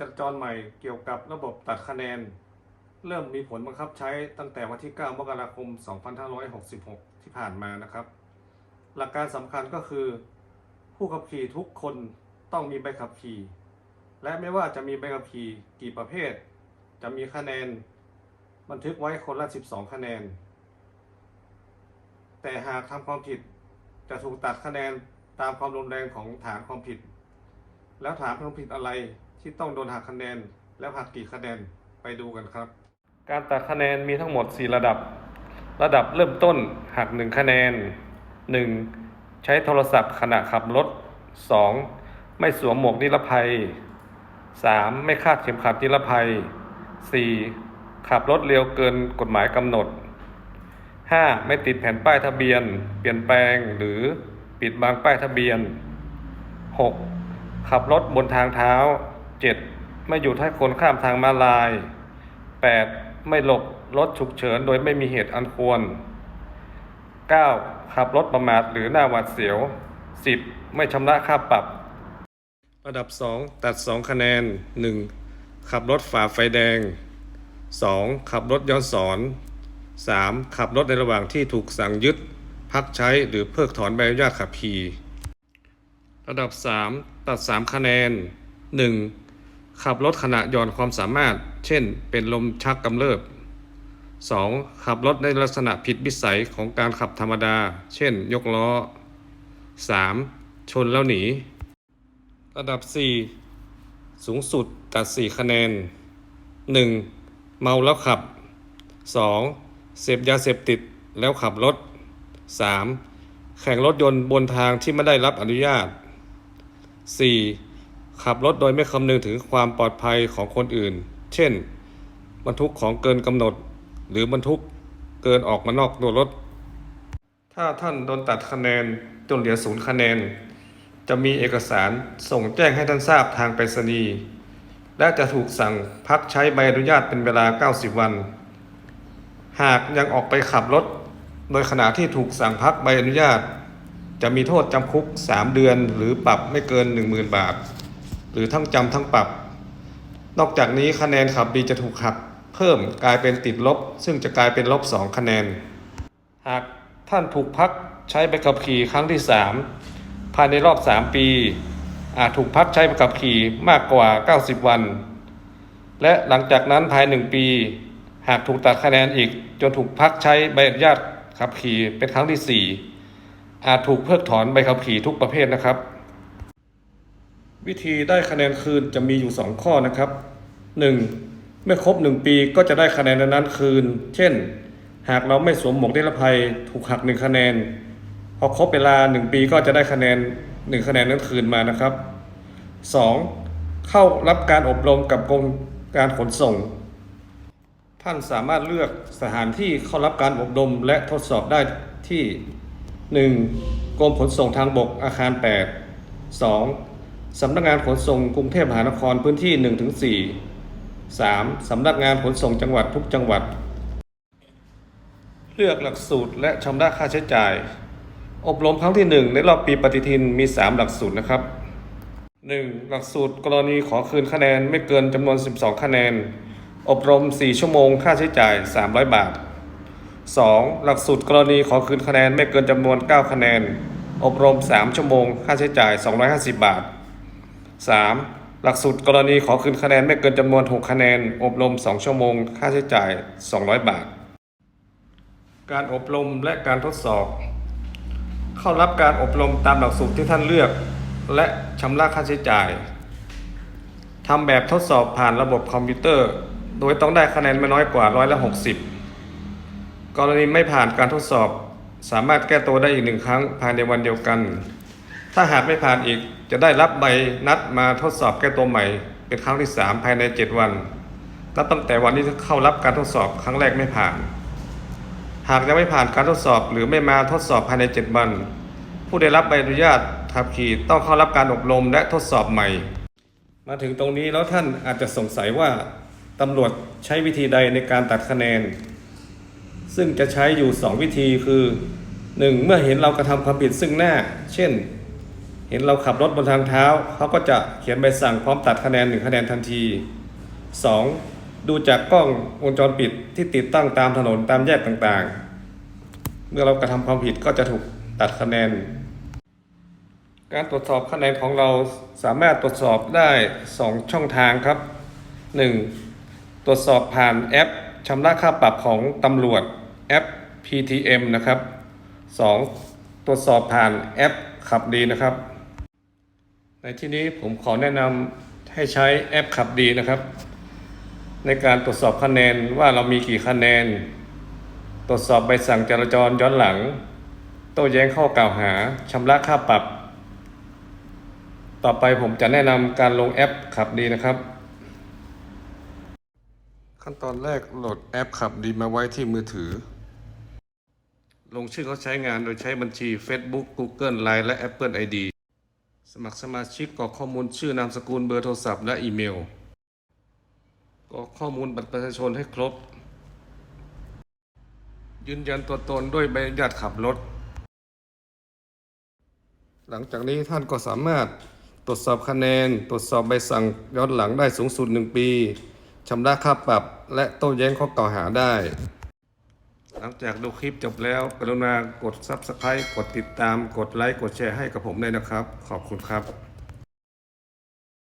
จราจรใหม่เกี่ยวกับระบบตัดคะแนน เริ่มมีผลบังคับใช้ตั้งแต่วันที่ 9 มกราคม 2566 ที่ผ่านมานะครับ หลักการสำคัญก็คือ ผู้ขับขี่ทุกคนต้องมีใบขับขี่ และไม่ว่าจะมีใบขับขี่กี่ประเภท จะมีคะแนน บันทึกไว้คนละ 12 คะแนน แต่หากทำความผิดจะถูกตัดคะแนนตามความรุนแรงของฐานความผิด แล้วฐานความผิดอะไร ที่ต้องโดนหักคะแนน แล้วหักกี่คะแนนไปดูกันครับ การตัดคะแนนมีทั้งหมด 4 ระดับ ระดับเริ่มต้นหัก 1 คะแนน 1. ใช้โทรศัพท์ขณะขับรถ 2. ไม่สวมหมวกนิรภัย 3. ไม่คาดเข็มขัดนิรภัย 4. ขับรถเร็วเกินกฎหมายกำหนด 5. ไม่ติดแผ่นป้ายทะเบียน เปลี่ยนแปลงหรือปิดบังป้ายทะเบียน 6. ขับรถบนทางเท้า 7. ไม่หยุดให้คนข้ามทางมาลาย 8. ไม่หลบรถฉุกเฉินโดยไม่มีเหตุอันควร 9. ขับรถประมาทหรือหน้าหวาดเสียว 10. ไม่ชำระค่าปรับ ระดับ 2 ตัด 2 คะแนน 1. ขับรถฝ่าไฟแดง 2. ขับรถย้อนสอน 3. ขับรถในระหว่างที่ถูกสั่งยึด พักใช้หรือเพิกถอนใบอนุญาตขับขี่ ระดับ 3 ตัด 3 คะแนน 1. ขับรถขณะย่อนความสามารถ เช่น เป็นลมชักกำเริบ 2. ขับรถในลักษณะผิดวิสัยของการขับธรรมดา เช่น ยกล้อ 3. ชนแล้วหนี ระดับ 4 สูงสุดตัด 4 คะแนน 1. เมาแล้วขับ 2. เสพยาเสพติดแล้วขับรถ 3. แข่งรถยนต์บนทางที่ไม่ได้รับอนุญาต 4. ขับรถโดยไม่คำนึงถึงความปลอดภัยของคนอื่น เช่น บรรทุกของเกินกำหนด หรือบรรทุกเกินออกมานอกตัวรถ ถ้าท่านโดนตัดคะแนนจนเหลือศูนย์คะแนน จะมีเอกสารส่งแจ้งให้ท่านทราบทางไปรษณีย์ และจะถูกสั่งพักใช้ใบอนุญาตเป็นเวลา 90 วัน หากยังออกไปขับรถ โดยขณะที่ถูกสั่งพักใบอนุญาต จะมีโทษจำคุก 3 เดือนหรือปรับไม่เกิน 10,000 บาท หรือทั้งจำทั้งปรับ นอกจากนี้คะแนนขับดีจะถูกหัก เพิ่มกลายเป็นติดลบ ซึ่งจะกลายเป็นลบ 2 คะแนน หากท่านถูกพักใช้ใบขับขี่ครั้งที่ 3 ภายในรอบ 3 ปี อาจถูกพักใช้ใบขับขี่มากกว่า 90 วัน และหลังจากนั้นภาย 1 ปี หากถูกตัดคะแนนอีกจนถูกพักใช้ใบอนุญาตขับขี่เป็นครั้งที่ 4 อาจถูกเพิกถอนใบขับขี่ทุกประเภทนะครับ วิธีได้คะแนนคืนจะมีอยู่ 2 ข้อนะครับ 1. เมื่อครบ 1 ปีก็จะได้คะแนนนั้นคืน เช่น หากเราไม่สวมหมวกนิรภัยถูกหัก 1 คะแนน พอครบเวลา 1 ปีก็จะได้คะแนน 1 คะแนนนั้นคืนมานะครับ 2. เข้ารับการอบรมกับกรมการขนส่ง ท่านสามารถเลือกสถานที่เข้ารับการอบรมและทดสอบได้ที่ 1. กรมขนส่งทางบกอาคาร 8 2. สำนักงานขนส่งกรุงเทพมหานครพื้นที่ 1-4 3. สำนักงานขนส่งจังหวัดทุกจังหวัด เลือกหลักสูตรและชำระค่าใช้จ่าย อบรมครั้งที่ 1 ในรอบปีปฏิทินมี 3 หลักสูตรนะครับ 1. หลักสูตรกรณีขอคืนคะแนนไม่เกินจำนวน 12 คะแนน อบรม 4 ชั่วโมง ค่าใช้จ่าย 300 บาท 2. หลักสูตรกรณีขอคืนคะแนนไม่เกินจำนวน 9 คะแนน อบรม 3 ชั่วโมง ค่าใช้จ่าย 250 บาท 3. หลักสูตรกรณีขอคืนคะแนนไม่เกินจำนวน 6 คะแนน อบรม 2 ชั่วโมง ค่าใช้จ่าย 200 บาท การอบรมและการทดสอบ เข้ารับการอบรมตามหลักสูตรที่ท่านเลือก และชำระค่าใช้จ่ายทำแบบทดสอบผ่านระบบคอมพิวเตอร์ โดยต้องได้คะแนนไม่น้อยกว่าร้อยละ60 กรณีไม่ผ่านการทดสอบ สามารถแก้ตัวได้อีกหนึ่งครั้งภายในวันเดียวกัน ถ้าหากไม่ผ่านอีก จะได้รับใบนัดมาทดสอบแก้ตัวใหม่ เป็นครั้งที่ 3 ภายใน 7 วัน นับตั้งแต่วันที่เข้ารับการทดสอบครั้งแรกไม่ผ่าน หากยังไม่ผ่านการทดสอบหรือไม่มาทดสอบภายใน 7 วัน ผู้ได้รับใบอนุญาตขับขี่ต้องเข้ารับการอบรมและทดสอบใหม่ มาถึงตรงนี้แล้วท่านอาจจะสงสัยว่าตำรวจใช้วิธีใดในการตัดคะแนน ซึ่งจะใช้อยู่ 2 วิธีคือ 1. เมื่อเห็นเรากระทำความผิดซึ่งหน้า เช่น เห็นเราขับรถบนทางเท้า เขาก็จะเขียนใบสั่งพร้อมตัดคะแนนหนึ่งคะแนนทันที 2. ดูจากกล้องวงจรปิดที่ติดตั้งตามถนนตามแยกต่างๆ เมื่อเรากระทำความผิดก็จะถูกตัดคะแนน การตรวจสอบคะแนนของเราสามารถตรวจสอบได้ 2 ช่องทางครับ 1. ตรวจสอบผ่านแอปชำระค่าปรับของตำรวจแอป PTM นะครับ 2. ตรวจสอบผ่านแอปขับดีนะครับ ในที่นี้ผมขอแนะนำให้ใช้แอปขับดีนะครับ ในการตรวจสอบคะแนนว่าเรามีกี่คะแนน ตรวจสอบใบสั่งจราจรย้อนหลัง โต้แย้งข้อกล่าวหาชำระค่าปรับ ต่อไปผมจะแนะนำการลงแอปขับดีนะครับ ขั้นตอนแรกโหลดแอปขับดีมาไว้ที่มือถือ ลงชื่อเขาใช้งานโดยใช้บัญชี Facebook Google Line และ Apple ID สมัครสมาชิกกรอกข้อมูลชื่อนามสกุลเบอร์โทรศัพท์และอีเมลกรอกข้อมูลบัตรประชาชนให้ครบ ยืนยันตัวตนด้วยใบอนุญาตขับรถ หลังจากนี้ท่านก็สามารถตรวจสอบคะแนน ตรวจสอบใบสั่งย้อนหลังได้สูงสุด 1 ปีชำระค่าปรับ และโต้แย้งข้อกล่าวหาได้ ลังจากดูคลิปจบแล้ว กรุณากด Subscribe กดติดตาม กดไลค์ กดแชร์ให้กับผมด้วยนะครับ ขอบคุณครับ